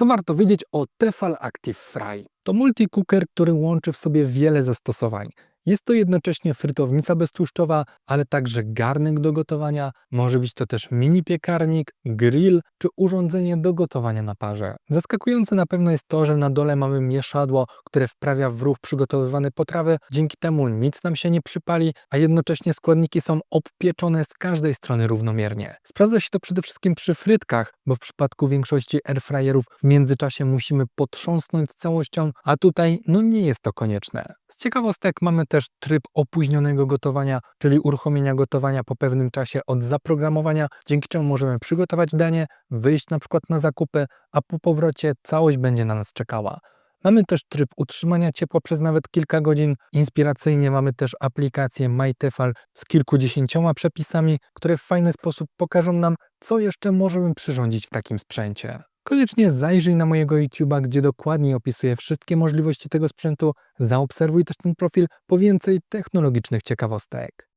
Co warto wiedzieć o Tefal Active Fry? To multi-cooker, który łączy w sobie wiele zastosowań. Jest to jednocześnie frytownica beztłuszczowa, ale także garnek do gotowania, może być to też mini piekarnik, grill czy urządzenie do gotowania na parze. Zaskakujące na pewno jest to, że na dole mamy mieszadło, które wprawia w ruch przygotowywane potrawy, dzięki temu nic nam się nie przypali, a jednocześnie składniki są obpieczone z każdej strony równomiernie. Sprawdza się to przede wszystkim przy frytkach, bo w przypadku większości airfryerów w międzyczasie musimy potrząsnąć całością, a tutaj no nie jest to konieczne. Z ciekawostek mamy też tryb opóźnionego gotowania, czyli uruchomienia gotowania po pewnym czasie od zaprogramowania, dzięki czemu możemy przygotować danie, wyjść na przykład na zakupy, a po powrocie całość będzie na nas czekała. Mamy też tryb utrzymania ciepła przez nawet kilka godzin. Inspiracyjnie mamy też aplikację MyTefal z kilkudziesięcioma przepisami, które w fajny sposób pokażą nam, co jeszcze możemy przyrządzić w takim sprzęcie. Koniecznie zajrzyj na mojego YouTube'a, gdzie dokładnie opisuję wszystkie możliwości tego sprzętu. Zaobserwuj też ten profil po więcej technologicznych ciekawostek.